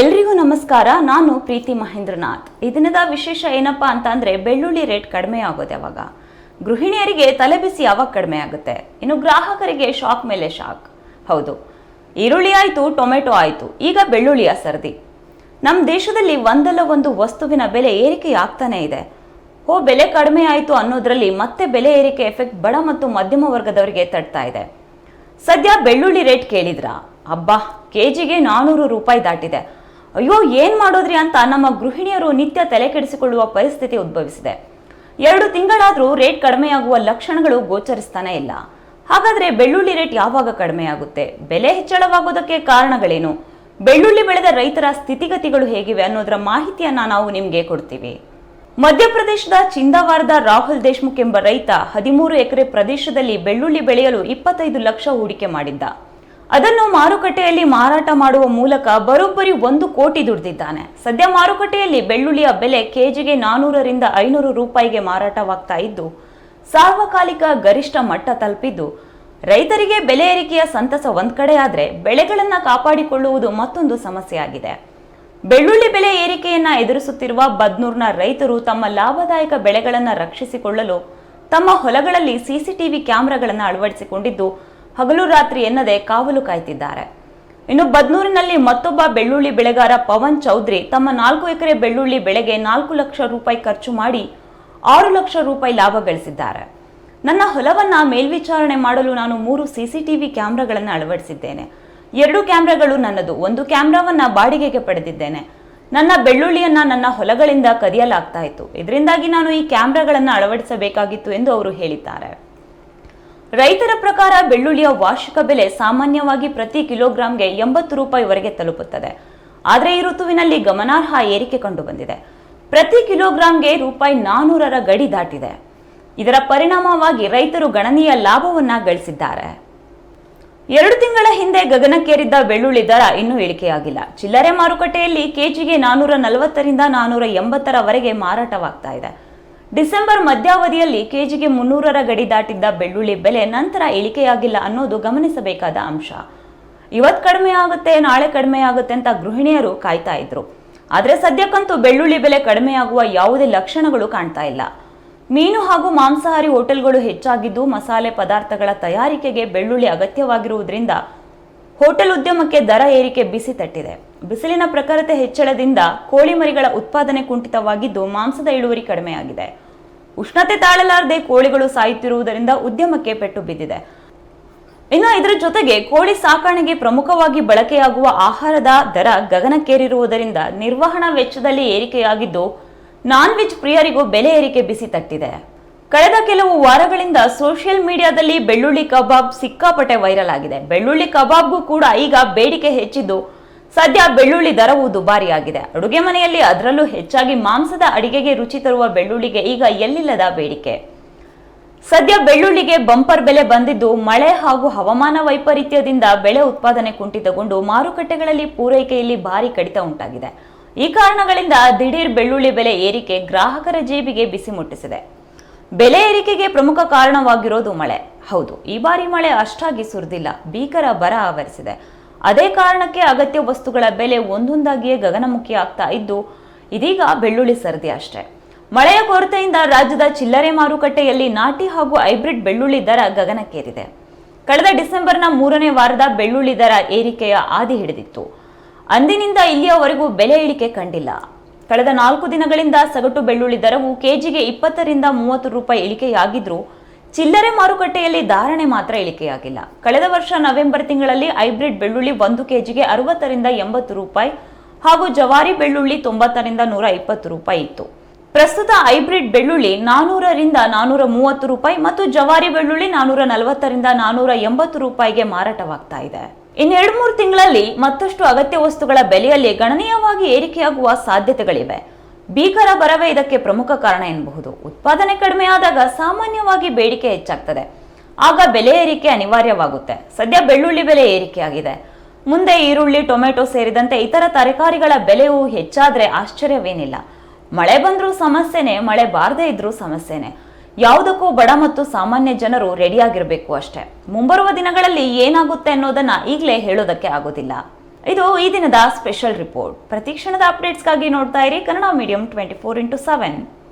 ಎಲ್ರಿಗೂ ನಮಸ್ಕಾರ. ನಾನು ಪ್ರೀತಿ ಮಹೇಂದ್ರನಾಥ್. ಈ ದಿನದ ವಿಶೇಷ ಏನಪ್ಪಾ ಅಂತ ಅಂದ್ರೆ ಬೆಳ್ಳುಳ್ಳಿ ರೇಟ್ ಕಡಿಮೆ ಆಗೋದು ಯಾವಾಗ ಗೃಹಿಣಿಯರಿಗೆ ತಲೆಬಿಸಿ ಯಾವಾಗ ಕಡಿಮೆ ಆಗುತ್ತೆ? ಇನ್ನು ಗ್ರಾಹಕರಿಗೆ ಶಾಕ್ ಮೇಲೆ ಶಾಕ್. ಹೌದು. ಈರುಳ್ಳಿ ಆಯ್ತು, ಟೊಮೆಟೊ ಆಯ್ತು. ಈಗ ಬೆಳ್ಳುಳ್ಳಿಯ ಸರದಿ ನಮ್ಮ ದೇಶದಲ್ಲಿ ಒಂದಲ್ಲ ಒಂದು ವಸ್ತುವಿನ ಬೆಲೆ ಏರಿಕೆ ಆಗ್ತಾನೆ ಇದೆ. ಹೋ, ಬೆಲೆ ಕಡಿಮೆ ಆಯಿತು ಅನ್ನೋದ್ರಲ್ಲಿ ಮತ್ತೆ ಬೆಲೆ ಏರಿಕೆ ಎಫೆಕ್ಟ್ ಬಡ ಮತ್ತು ಮಧ್ಯಮ ವರ್ಗದವರಿಗೆ ತಡ್ತಾ ಇದೆ. ಸದ್ಯ ಬೆಳ್ಳುಳ್ಳಿ ರೇಟ್ ಕೇಳಿದ್ರಾ? ಅಬ್ಬಾ, ಕೆಜಿಗೆ ನಾನ್ನೂರು ರೂಪಾಯಿ ದಾಟಿದೆ. ಅಯ್ಯೋ, ಏನ್ ಮಾಡೋದ್ರಿ ಅಂತ ನಮ್ಮ ಗೃಹಿಣಿಯರು ನಿತ್ಯ ತಲೆ ಕೆಡಿಸಿಕೊಳ್ಳುವ ಪರಿಸ್ಥಿತಿ ಉದ್ಭವಿಸಿದೆ. ಎರಡು ತಿಂಗಳಾದರೂ ರೇಟ್ ಕಡಿಮೆಯಾಗುವ ಲಕ್ಷಣಗಳು ಗೋಚರಿಸ್ತಾನೆ ಇಲ್ಲ. ಹಾಗಾದ್ರೆ ಬೆಳ್ಳುಳ್ಳಿ ರೇಟ್ ಯಾವಾಗ ಕಡಿಮೆಯಾಗುತ್ತೆ? ಬೆಲೆ ಹೆಚ್ಚಳವಾಗೋದಕ್ಕೆ ಕಾರಣಗಳೇನು? ಬೆಳ್ಳುಳ್ಳಿ ಬೆಳೆದ ರೈತರ ಸ್ಥಿತಿಗತಿಗಳು ಹೇಗಿವೆ ಅನ್ನೋದರ ಮಾಹಿತಿಯನ್ನ ನಾವು ನಿಮಗೆ ಕೊಡ್ತೀವಿ. ಮಧ್ಯಪ್ರದೇಶದ ಚಿಂದವಾರದ ರಾಹುಲ್ ದೇಶ್ಮುಖ್ ಎಂಬ ರೈತ ಹದಿಮೂರು ಎಕರೆ ಪ್ರದೇಶದಲ್ಲಿ ಬೆಳ್ಳುಳ್ಳಿ ಬೆಳೆಯಲು ಇಪ್ಪತ್ತೈದು ಲಕ್ಷ ಹೂಡಿಕೆ ಮಾಡಿದ್ದ. ಅದನ್ನು ಮಾರುಕಟ್ಟೆಯಲ್ಲಿ ಮಾರಾಟ ಮಾಡುವ ಮೂಲಕ ಬರೋಬ್ಬರಿ ಒಂದು ಕೋಟಿ ದುಡಿದಿದ್ದಾನೆ. ಸದ್ಯ ಮಾರುಕಟ್ಟೆಯಲ್ಲಿ ಬೆಳ್ಳುಳ್ಳಿಯ ಬೆಲೆ ಕೆಜಿಗೆ ನಾನೂರರಿಂದ ಐನೂರು ರೂಪಾಯಿಗೆ ಮಾರಾಟವಾಗ್ತಾ ಇದ್ದು, ಸಾರ್ವಕಾಲಿಕ ಗರಿಷ್ಠ ಮಟ್ಟ ತಲುಪಿದ್ದು, ರೈತರಿಗೆ ಬೆಲೆ ಏರಿಕೆಯ ಸಂತಸ ಒಂದ್ ಕಡೆ ಬೆಳೆಗಳನ್ನು ಬೆಳೆಗಳನ್ನ ಕಾಪಾಡಿಕೊಳ್ಳುವುದು ಮತ್ತೊಂದು ಸಮಸ್ಯೆಯಾಗಿದೆ. ಬೆಳ್ಳುಳ್ಳಿ ಬೆಲೆ ಏರಿಕೆಯನ್ನ ಎದುರಿಸುತ್ತಿರುವ ಬದ್ನೂರ್ನ ರೈತರು ತಮ್ಮ ಲಾಭದಾಯಕ ಬೆಳೆಗಳನ್ನು ರಕ್ಷಿಸಿಕೊಳ್ಳಲು ತಮ್ಮ ಹೊಲಗಳಲ್ಲಿ ಸಿಸಿಟಿವಿ ಕ್ಯಾಮೆರಾಗಳನ್ನು ಅಳವಡಿಸಿಕೊಂಡಿದ್ದು ಹಗಲು ರಾತ್ರಿ ಎನ್ನದೆ ಕಾವಲು ಕಾಯ್ತಿದ್ದಾರೆ. ಇನ್ನು ಬದ್ನೂರಿನಲ್ಲಿ ಮತ್ತೊಬ್ಬ ಬೆಳ್ಳುಳ್ಳಿ ಬೆಳೆಗಾರ ಪವನ್ ಚೌಧರಿ ತಮ್ಮ ನಾಲ್ಕು ಎಕರೆ ಬೆಳ್ಳುಳ್ಳಿ ಬೆಳೆಗೆ ನಾಲ್ಕು ಲಕ್ಷ ರೂಪಾಯಿ ಖರ್ಚು ಮಾಡಿ ಆರು ಲಕ್ಷ ರೂಪಾಯಿ ಲಾಭ ಗಳಿಸಿದ್ದಾರೆ. ನನ್ನ ಹೊಲವನ್ನ ಮೇಲ್ವಿಚಾರಣೆ ಮಾಡಲು ನಾನು ಮೂರು ಸಿಸಿಟಿವಿ ಕ್ಯಾಮೆರಾಗಳನ್ನು ಅಳವಡಿಸಿದ್ದೇನೆ. ಎರಡು ಕ್ಯಾಮ್ರಾಗಳು ನನ್ನದು, ಒಂದು ಕ್ಯಾಮೆರಾವನ್ನ ಬಾಡಿಗೆಗೆ ಪಡೆದಿದ್ದೇನೆ. ನನ್ನ ಬೆಳ್ಳುಳ್ಳಿಯನ್ನ ನನ್ನ ಹೊಲಗಳಿಂದ ಕದಿಯಲಾಗ್ತಾ ಇತ್ತು. ಇದರಿಂದಾಗಿ ನಾನು ಈ ಕ್ಯಾಮ್ರಾಗಳನ್ನು ಅಳವಡಿಸಬೇಕಾಗಿತ್ತು ಎಂದು ಅವರು ಹೇಳಿದ್ದಾರೆ. ರೈತರ ಪ್ರಕಾರ ಬೆಳ್ಳುಳ್ಳಿಯ ವಾರ್ಷಿಕ ಬೆಲೆ ಸಾಮಾನ್ಯವಾಗಿ ಪ್ರತಿ ಕಿಲೋಗ್ರಾಂಗೆ ಎಂಬತ್ತು ರೂಪಾಯಿವರೆಗೆ ತಲುಪುತ್ತದೆ. ಆದರೆ ಈ ಋತುವಿನಲ್ಲಿ ಗಮನಾರ್ಹ ಏರಿಕೆ ಕಂಡುಬಂದಿದೆ. ಪ್ರತಿ ಕಿಲೋಗ್ರಾಂಗೆ ರೂಪಾಯಿ ನಾನೂರರ ಗಡಿ ದಾಟಿದೆ. ಇದರ ಪರಿಣಾಮವಾಗಿ ರೈತರು ಗಣನೀಯ ಲಾಭವನ್ನ ಗಳಿಸಿದ್ದಾರೆ. ಎರಡು ತಿಂಗಳ ಹಿಂದೆ ಗಗನಕ್ಕೇರಿದ್ದ ಬೆಳ್ಳುಳ್ಳಿ ದರ ಇನ್ನೂ ಇಳಿಕೆಯಾಗಿಲ್ಲ. ಚಿಲ್ಲರೆ ಮಾರುಕಟ್ಟೆಯಲ್ಲಿ ಕೆಜಿಗೆ ನಾನೂರ ನಲವತ್ತರಿಂದ ನಾನೂರ ಎಂಬತ್ತರವರೆಗೆ ಮಾರಾಟವಾಗ್ತಾ ಇದೆ. ಡಿಸೆಂಬರ್ ಮಧ್ಯಾವಧಿಯಲ್ಲಿ ಕೆಜಿಗೆ ಮುನ್ನೂರರ ಗಡಿ ದಾಟಿದ್ದ ಬೆಳ್ಳುಳ್ಳಿ ಬೆಲೆ ನಂತರ ಇಳಿಕೆಯಾಗಿಲ್ಲ ಅನ್ನೋದು ಗಮನಿಸಬೇಕಾದ ಅಂಶ. ಇವತ್ತು ಕಡಿಮೆ ಆಗುತ್ತೆ, ನಾಳೆ ಕಡಿಮೆ ಆಗುತ್ತೆ ಅಂತ ಗೃಹಿಣಿಯರು ಕಾಯ್ತಾ ಇದ್ರು. ಆದ್ರೆ ಸದ್ಯಕ್ಕಂತೂ ಬೆಳ್ಳುಳ್ಳಿ ಬೆಲೆ ಕಡಿಮೆಯಾಗುವ ಯಾವುದೇ ಲಕ್ಷಣಗಳು ಕಾಣ್ತಾ ಇಲ್ಲ. ಮೀನು ಹಾಗೂ ಮಾಂಸಾಹಾರಿ ಹೋಟೆಲ್ಗಳು ಹೆಚ್ಚಾಗಿದ್ದು ಮಸಾಲೆ ಪದಾರ್ಥಗಳ ತಯಾರಿಕೆಗೆ ಬೆಳ್ಳುಳ್ಳಿ ಅಗತ್ಯವಾಗಿರುವುದರಿಂದ ಹೋಟೆಲ್ ಉದ್ಯಮಕ್ಕೆ ದರ ಏರಿಕೆ ಬಿಸಿ ತಟ್ಟಿದೆ. ಬಿಸಿಲಿನ ಪ್ರಖರತೆ ಹೆಚ್ಚಳದಿಂದ ಕೋಳಿ ಮರಿಗಳ ಉತ್ಪಾದನೆ ಕುಂಠಿತವಾಗಿದ್ದು ಮಾಂಸದ ಇಳುವರಿ ಕಡಿಮೆಯಾಗಿದೆ. ಉಷ್ಣತೆ ತಾಳಲಾರದೆ ಕೋಳಿಗಳು ಸಾಯುತ್ತಿರುವುದರಿಂದ ಉದ್ಯಮಕ್ಕೆ ಪೆಟ್ಟು ಬಿದ್ದಿದೆ. ಇನ್ನು ಇದರ ಜೊತೆಗೆ ಕೋಳಿ ಸಾಕಾಣೆಗೆ ಪ್ರಮುಖವಾಗಿ ಬಳಕೆಯಾಗುವ ಆಹಾರದ ದರ ಗಗನಕ್ಕೇರಿರುವುದರಿಂದ ನಿರ್ವಹಣಾ ವೆಚ್ಚದಲ್ಲಿ ಏರಿಕೆಯಾಗಿದ್ದು ನಾನ್ ವೆಜ್ ಪ್ರಿಯರಿಗೂ ಬೆಲೆ ಏರಿಕೆ ಬಿಸಿ ತಟ್ಟಿದೆ. ಕಳೆದ ಕೆಲವು ವಾರಗಳಿಂದ ಸೋಷಿಯಲ್ ಮೀಡಿಯಾದಲ್ಲಿ ಬೆಳ್ಳುಳ್ಳಿ ಕಬಾಬ್ ಸಿಕ್ಕಾಪಟ್ಟೆ ವೈರಲ್ ಆಗಿದೆ. ಬೆಳ್ಳುಳ್ಳಿ ಕಬಾಬ್ಗೂ ಕೂಡ ಈಗ ಬೇಡಿಕೆ ಹೆಚ್ಚಿದ್ದು ಸದ್ಯ ಬೆಳ್ಳುಳ್ಳಿ ದರವು ದುಬಾರಿಯಾಗಿದೆ. ಅಡುಗೆ ಮನೆಯಲ್ಲಿ ಅದರಲ್ಲೂ ಹೆಚ್ಚಾಗಿ ಮಾಂಸದ ಅಡಿಗೆಗೆ ರುಚಿ ತರುವ ಬೆಳ್ಳುಳ್ಳಿಗೆ ಈಗ ಎಲ್ಲಿಲ್ಲದ ಬೇಡಿಕೆ. ಸದ್ಯ ಬೆಳ್ಳುಳ್ಳಿಗೆ ಬಂಪರ್ ಬೆಲೆ ಬಂದಿದ್ದು ಮಳೆ ಹಾಗೂ ಹವಾಮಾನ ವೈಪರೀತ್ಯದಿಂದ ಬೆಳೆ ಉತ್ಪಾದನೆ ಕುಂಠಿತಗೊಂಡು ಮಾರುಕಟ್ಟೆಗಳಲ್ಲಿ ಪೂರೈಕೆಯಲ್ಲಿ ಭಾರಿ ಕಡಿತ ಉಂಟಾಗಿದೆ. ಈ ಕಾರಣಗಳಿಂದ ದಿಢೀರ್ ಬೆಳ್ಳುಳ್ಳಿ ಬೆಲೆ ಏರಿಕೆ ಗ್ರಾಹಕರ ಜೇಬಿಗೆ ಬಿಸಿ ಮುಟ್ಟಿಸಿದೆ. ಬೆಲೆ ಏರಿಕೆಗೆ ಪ್ರಮುಖ ಕಾರಣವಾಗಿರೋದು ಮಳೆ. ಹೌದು, ಈ ಬಾರಿ ಮಳೆ ಅಷ್ಟಾಗಿ ಸುರಿದಿಲ್ಲ, ಭೀಕರ ಬರ ಆವರಿಸಿದೆ. ಅದೇ ಕಾರಣಕ್ಕೆ ಅಗತ್ಯ ವಸ್ತುಗಳ ಬೆಲೆ ಒಂದೊಂದಾಗಿಯೇ ಗಗನಮುಖಿ ಆಗ್ತಾ ಇದ್ದು, ಇದೀಗ ಬೆಳ್ಳುಳ್ಳಿ ಸರದಿ ಅಷ್ಟೇ. ಮಳೆಯ ಕೊರತೆಯಿಂದ ರಾಜ್ಯದ ಚಿಲ್ಲರೆ ಮಾರುಕಟ್ಟೆಯಲ್ಲಿ ನಾಟಿ ಹಾಗೂ ಹೈಬ್ರಿಡ್ ಬೆಳ್ಳುಳ್ಳಿ ದರ ಗಗನಕ್ಕೇರಿದೆ. ಕಳೆದ ಡಿಸೆಂಬರ್ನ ಮೂರನೇ ವಾರದ ಬೆಳ್ಳುಳ್ಳಿ ದರ ಏರಿಕೆಯ ಆದಿ ಹಿಡಿದಿತ್ತು. ಅಂದಿನಿಂದ ಇಲ್ಲಿಯವರೆಗೂ ಬೆಲೆ ಇಳಿಕೆ ಕಂಡಿಲ್ಲ. ಕಳೆದ ನಾಲ್ಕು ದಿನಗಳಿಂದ ಸಗಟು ಬೆಳ್ಳುಳ್ಳಿ ದರವು ಕೆಜಿಗೆ ಇಪ್ಪತ್ತರಿಂದ ಮೂವತ್ತು ರೂಪಾಯಿ ಇಳಿಕೆಯಾಗಿದ್ರೂ ಚಿಲ್ಲರೆ ಮಾರುಕಟ್ಟೆಯಲ್ಲಿ ಧಾರಣೆ ಮಾತ್ರ ಇಳಿಕೆಯಾಗಿಲ್ಲ. ಕಳೆದ ವರ್ಷ ನವೆಂಬರ್ ತಿಂಗಳಲ್ಲಿ ಹೈಬ್ರಿಡ್ ಬೆಳ್ಳುಳ್ಳಿ ಒಂದು ಕೆಜಿಗೆ ಅರವತ್ತರಿಂದ ಎಂಬತ್ತು ರೂಪಾಯಿ ಹಾಗೂ ಜವಾರಿ ಬೆಳ್ಳುಳ್ಳಿ ತೊಂಬತ್ತರಿಂದ ನೂರ ಇಪ್ಪತ್ತು ರೂಪಾಯಿ ಇತ್ತು. ಪ್ರಸ್ತುತ ಹೈಬ್ರಿಡ್ ಬೆಳ್ಳುಳ್ಳಿ ನಾನೂರರಿಂದ ನಾನೂರ ಮೂವತ್ತು ರೂಪಾಯಿ ಮತ್ತು ಜವಾರಿ ಬೆಳ್ಳುಳ್ಳಿ ನಾನೂರ ನಲವತ್ತರಿಂದ ನಾನೂರ ಎಂಬತ್ತು ರೂಪಾಯಿಗೆ ಮಾರಾಟವಾಗ್ತಾ ಇದೆ. ಇನ್ನೆರಡು ಮೂರು ತಿಂಗಳಲ್ಲಿ ಮತ್ತಷ್ಟು ಅಗತ್ಯ ವಸ್ತುಗಳ ಬೆಲೆಯಲ್ಲಿ ಗಣನೀಯವಾಗಿ ಏರಿಕೆಯಾಗುವ ಸಾಧ್ಯತೆಗಳಿವೆ. ಭೀಕರ ಬರವೇ ಇದಕ್ಕೆ ಪ್ರಮುಖ ಕಾರಣ ಎನ್ನಬಹುದು ಉತ್ಪಾದನೆ ಕಡಿಮೆಯಾದಾಗ ಸಾಮಾನ್ಯವಾಗಿ ಬೇಡಿಕೆ ಹೆಚ್ಚಾಗ್ತದೆ. ಆಗ ಬೆಲೆ ಏರಿಕೆ ಅನಿವಾರ್ಯವಾಗುತ್ತೆ. ಸದ್ಯ ಬೆಳ್ಳುಳ್ಳಿ ಬೆಲೆ ಏರಿಕೆಯಾಗಿದೆ. ಮುಂದೆ ಈರುಳ್ಳಿ, ಟೊಮೆಟೊ ಸೇರಿದಂತೆ ಇತರ ತರಕಾರಿಗಳ ಬೆಲೆಯೂ ಹೆಚ್ಚಾದರೆ ಆಶ್ಚರ್ಯವೇನಿಲ್ಲ. ಮಳೆ ಬಂದರೂ ಸಮಸ್ಯೆನೇ, ಮಳೆ ಬಾರದೇ ಇದ್ರೂ ಸಮಸ್ಯೆನೆ. ಯಾವುದಕ್ಕೂ ಬಡ ಮತ್ತು ಸಾಮಾನ್ಯ ಜನರು ರೆಡಿಯಾಗಿರಬೇಕು ಅಷ್ಟೇ. ಮುಂಬರುವ ದಿನಗಳಲ್ಲಿ ಏನಾಗುತ್ತೆ ಅನ್ನೋದನ್ನ ಈಗಲೇ ಹೇಳೋದಕ್ಕೆ ಆಗೋದಿಲ್ಲ. ಇದು ಈ ದಿನದ ಸ್ಪೆಷಲ್ ರಿಪೋರ್ಟ್. ಪ್ರತಿ ಕ್ಷಣದ ಅಪ್ಡೇಟ್ಸ್ಗಾಗಿ ನೋಡ್ತಾ ಇರಿ Kannada medium twenty four into seven.